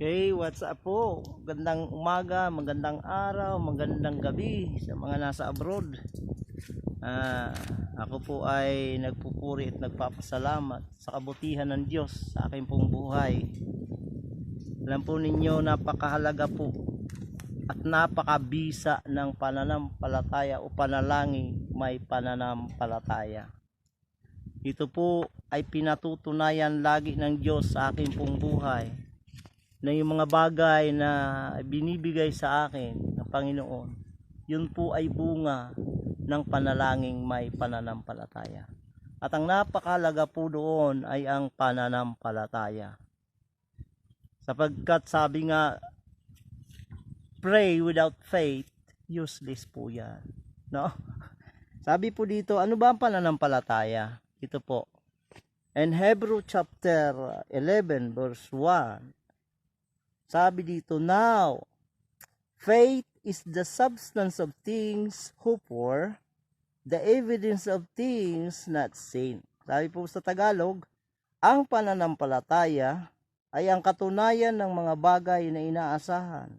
Okay, what's up po? Magandang umaga, magandang araw, magandang gabi sa mga nasa abroad. Ah, ako po ay nagpupuri at nagpapasalamat sa kabutihan ng Diyos sa aking pong buhay. Alam po ninyo, napakahalaga po at napakabisa ng pananampalataya o panalangin may pananampalataya. Ito po ay pinatutunayan lagi ng Diyos sa aking pong buhay na yung mga bagay na binibigay sa akin ng Panginoon, yun po ay bunga ng panalangin may pananampalataya. At ang napakalaga po doon ay ang pananampalataya. Sapagkat sabi nga, pray without faith, useless po yan. No? Sabi po dito, ano ba ang pananampalataya? Ito po. In Hebrew chapter 11 verse 1, sabi dito, now, faith is the substance of things hoped for, the evidence of things not seen. Sabi po sa Tagalog, ang pananampalataya ay ang katunayan ng mga bagay na inaasahan,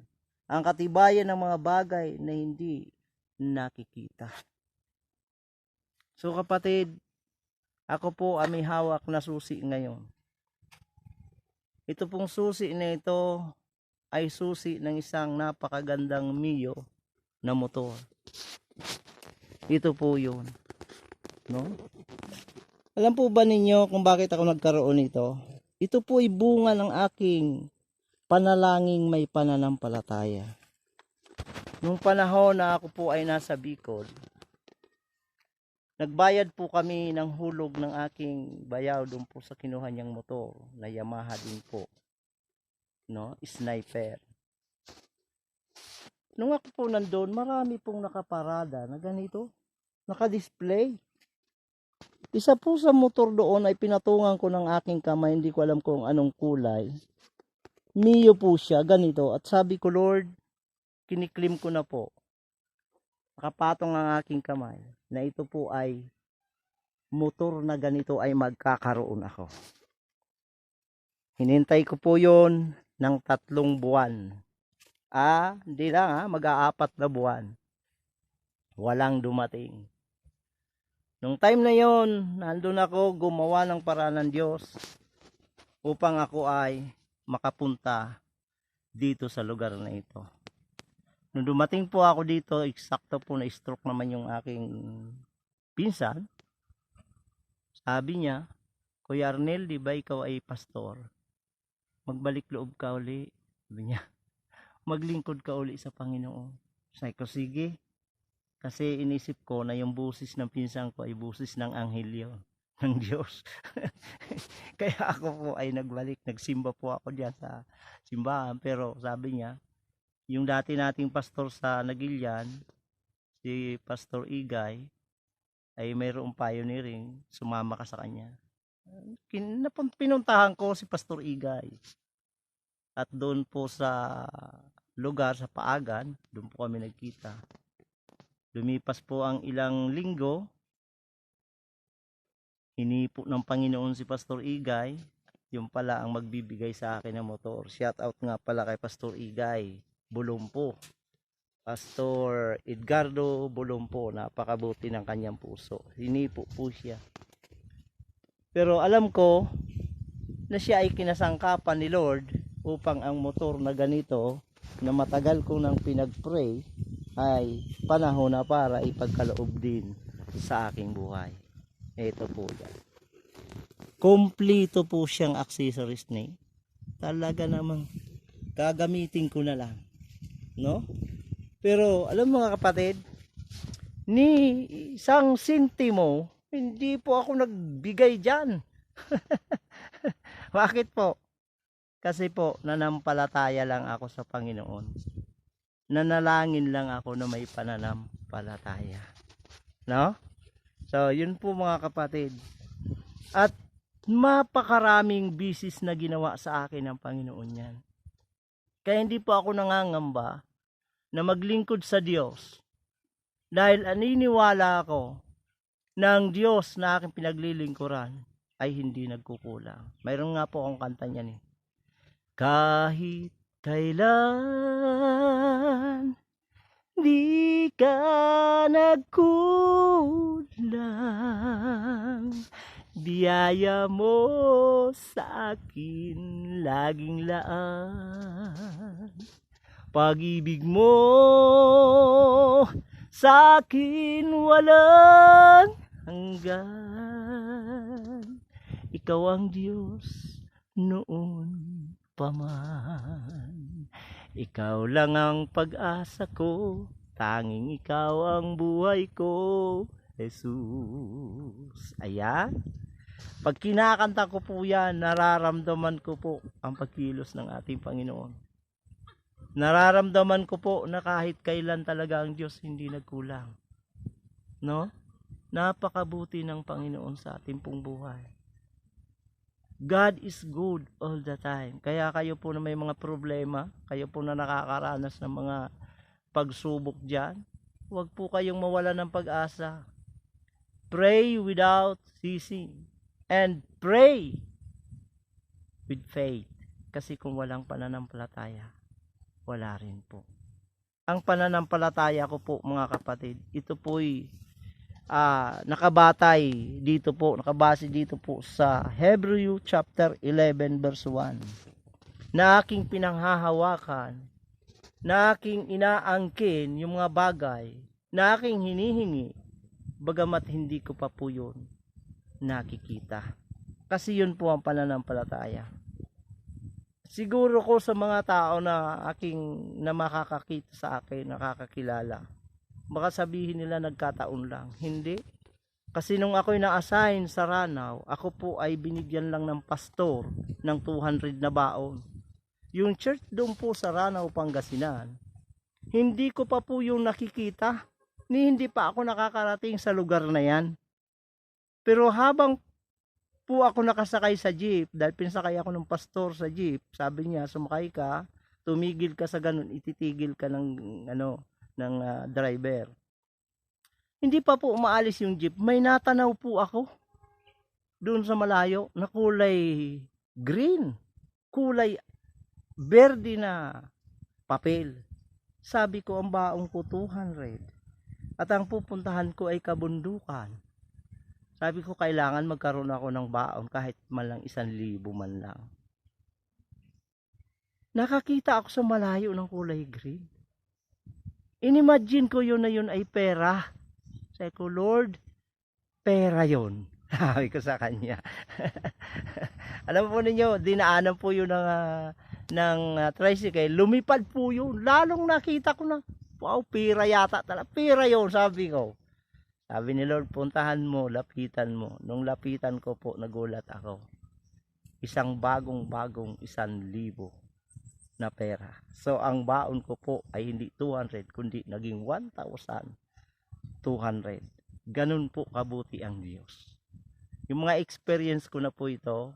ang katibayan ng mga bagay na hindi nakikita. So kapatid, ako po ay may hawak na susi ngayon. Ito pong susi na ito ay susi ng isang napakagandang Mio na motor. Ito po yun. No? Alam po ba ninyo kung bakit ako nagkaroon nito? Ito po ay bunga ng aking panalangin may pananampalataya. Nung panahon na ako po ay nasa Bicol, nagbayad po kami ng hulog ng aking bayaw doon po sa kinuha niyang motor na Yamaha din po no? Sniper. Nung ako po nandun, marami pong nakaparada na ganito. Naka-display. Isa po sa motor doon ay pinatungan ko ng aking kamay, hindi ko alam kung anong kulay. Mio po siya, ganito. At sabi ko, Lord, kiniklim ko na po. Nakapatong ang aking kamay na ito po ay motor na ganito ay magkakaroon ako. Hinintay ko po yon ng tatlong buwan. Ah, hindi lang ha, mag-aapat na buwan. Walang dumating. Nung time na yon, nandun ako gumawa ng paraan ng Diyos upang ako ay makapunta dito sa lugar na ito. Nung dumating po ako dito, eksakto po na stroke naman yung aking pinsan. Sabi niya, Kuya Arnel, di ba ikaw ay pastor? Magbalik loob ka uli. Niya, maglingkod ka uli sa Panginoon. Sabi ko, sige. Kasi inisip ko na yung busis ng pinsan ko ay busis ng anghel ng Diyos. Kaya ako po ay nagbalik, nagsimba po ako diyan sa simbahan. Pero sabi niya, yung dati nating pastor sa Nagilian, si Pastor Igay, ay mayroong pioneering, sumama ka sa kanya pinuntahan ko si Pastor Igay. At doon po sa lugar sa Paagan, doon po kami nagkita. Lumipas po ang ilang linggo. Hinipo ng Panginoon si Pastor Igay. Yung pala ang magbibigay sa akin ng motor. Shout out nga pala kay Pastor Igay. Bulumpo. Pastor Edgardo Bulumpo. Napakabuti ng kanyang puso. Hinipo po siya. Pero alam ko na siya ay kinasangkapan ni Lord upang ang motor na ganito na matagal kong nang pinag-pray ay panahon na para ipagkaloob din sa aking buhay. Ito po yan. Kompleto po siyang accessories eh. Talaga namang gagamitin ko na lang. No? Pero alam mga kapatid, ni isang sintimo hindi po ako nagbigay dyan. Bakit po? Kasi po, nanampalataya lang ako sa Panginoon. Nanalangin lang ako na may pananampalataya. No? So, yun po mga kapatid. At mapakaraming bisis na ginawa sa akin ng Panginoon yan. Kaya hindi po ako nangangamba na maglingkod sa Diyos. Dahil aniniwala ako ng Diyos na aking pinaglilingkuran ay hindi nagkukulang. Mayroon nga po akong kanta niyan eh. Kahit kailan di ka nagkulang Biyaya mo sa akin laging laan Pag-ibig mo sa akin walang hanggan Ikaw ang Diyos noon pa man. Ikaw lang ang pag-asa ko Tanging ikaw ang buhay ko Jesus. Ayan. Pag kinakanta ko po yan Nararamdaman ko po ang pagkilos ng ating Panginoon. Nararamdaman ko po na kahit kailan talaga ang Diyos hindi nagkulang. No? Napakabuti ng Panginoon sa ating pong buhay God is good all the time. Kaya kayo po na may mga problema, kayo po na nakakaranas ng mga pagsubok dyan, huwag po kayong mawala ng pag-asa. Pray without ceasing. And pray with faith. Kasi kung walang pananampalataya, wala rin po. Ang pananampalataya ko po mga kapatid, ito po'y ah, nakabatay dito po, nakabase dito po sa Hebrew chapter 11 verse 1 na aking pinanghahawakan, na aking inaangkin yung mga bagay, na aking hinihingi, bagamat hindi ko pa po yun nakikita. Kasi yun po ang pananampalataya. Siguro ko sa mga tao na aking na makakakita sa akin, nakakakilala, baka sabihin nila nagkataon lang. Hindi. Kasi nung ako'y na-assign sa Ranaw, ako po ay binigyan lang ng pastor ng 200 na baon. Yung church doon po sa Ranaw, Pangasinan, hindi ko pa po yung nakikita. Ni hindi pa ako nakakarating sa lugar na yan. Pero habang po ako nakasakay sa jeep, dahil pinsakay ako ng pastor sa jeep, sabi niya, sumakay ka, tumigil ka sa ganun, ititigil ka ng ano, ng ah, driver. Hindi pa po umaalis yung jeep, may natanaw po ako doon sa malayo na kulay green, kulay berde na papel. Sabi ko ang baong ko 200 at ang pupuntahan ko ay kabundukan. Sabi ko kailangan magkaroon ako ng baon kahit man lang isang libo man lang. Nakakita ako sa malayo ng kulay green. Inimagine ko yun na yun ay pera. Sabi ko, Lord, pera yun. Sabi ko sa kanya. Alam po ninyo, dinaanan po yun ng, ah, ng ah, tricycle. Lumipad po yun. Lalong nakita ko na, wow, pera yata talaga. Pera yun, sabi ko. Sabi ni Lord, puntahan mo, lapitan mo. Nung lapitan ko po, nagulat ako. Isang bagong-bagong isang libo na pera. So, ang baon ko po ay hindi 200, kundi naging 1,200. Ganun po kabuti ang Diyos. Yung mga experience ko na po ito,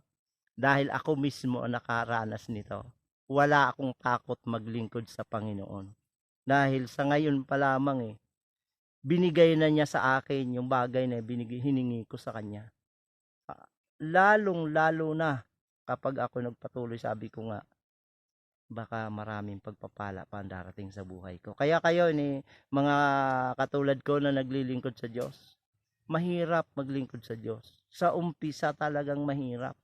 dahil ako mismo ang nakaranas nito, wala akong takot maglingkod sa Panginoon. Dahil sa ngayon pa lamang eh, binigay na niya sa akin yung bagay na binigay, hiningi ko sa kanya. Ah, Lalong lalo na kapag ako nagpatuloy, sabi ko nga, baka maraming pagpapala pa ang darating sa buhay ko. Kaya kayo ni mga katulad ko na naglilingkod sa Diyos, mahirap maglingkod sa Diyos. Sa umpisa talagang mahirap.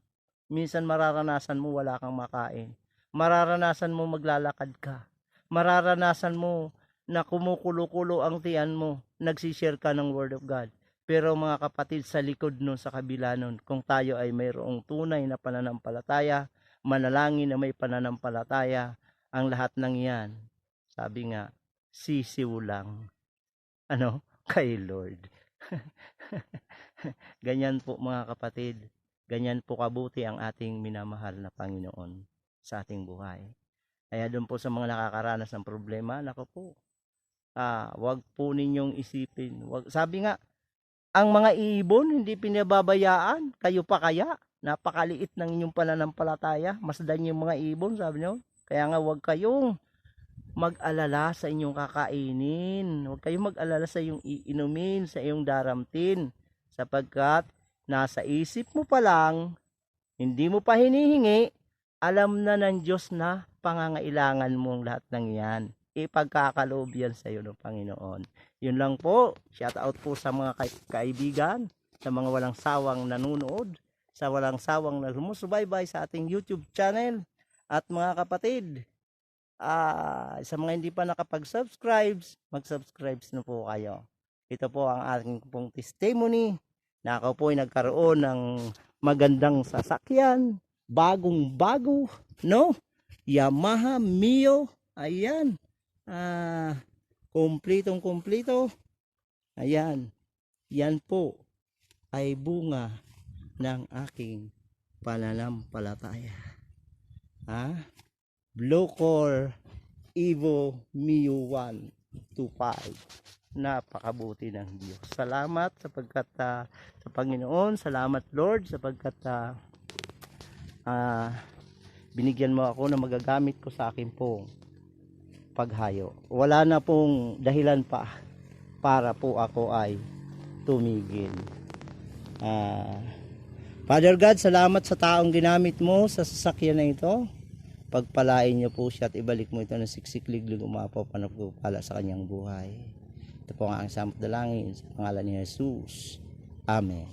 Minsan mararanasan mo wala kang makain. Mararanasan mo maglalakad ka. Mararanasan mo na kumukulo-kulo ang tiyan mo. Nagsishare ka ng Word of God. Pero mga kapatid, sa likod nun, sa kabila nun, kung tayo ay mayroong tunay na pananampalataya, manalangin na may pananampalataya, ang lahat ng iyan, sabi nga, sisiw lang. Ano? Kay Lord. Ganyan po mga kapatid. Ganyan po kabuti ang ating minamahal na Panginoon sa ating buhay. Kaya doon po sa mga nakakaranas ng problema, nako po, ah, wag po ninyong isipin. Wag, sabi nga, ang mga ibon hindi pinababayaan. Kayo pa kaya? Napakaliit ng inyong pananampalataya. Masdan yung mga ibon, sabi nyo. Kaya nga wag kayong mag-alala sa inyong kakainin. Huwag kayong mag-alala sa iyong iinumin, sa iyong daramtin. Sapagkat nasa isip mo pa lang, hindi mo pa hinihingi, alam na ng Diyos na pangangailangan mong lahat ng yan. Ipagkakaloob yan sa iyo ng Panginoon. Yun lang po. Shout out po sa mga kaibigan, sa mga walang sawang nanonood, sa walang sawang na sumusubaybay sa ating YouTube channel. At mga kapatid, ah, sa mga hindi pa nakapag-subscribe, mag-subscribe na po kayo. Ito po ang aking pong testimony na ako po ay nagkaroon ng magandang sasakyan, bagong bago, no? Yamaha Mio, ayan. Ah, kumpletong kumpleto. Ayan. Yan po ay bunga ng aking pananampalataya. Ha? Blue Core Evo Mio 125. Napakabuti ng Diyos. Salamat sapagkat ah, sa Panginoon, salamat Lord sapagkat ah, ah, binigyan mo ako na magagamit ko sa akin pong paghayo. Wala na pong dahilan pa para po ako ay tumigil. Ah, Father God, salamat sa taong ginamit mo sa sasakyan na ito. Pagpalain niyo po siya at ibalik mo ito ng siksikliglig umapaw panagpupala sa kanyang buhay. Ito po ang samot dalangin sa pangalan ni Jesus. Amen.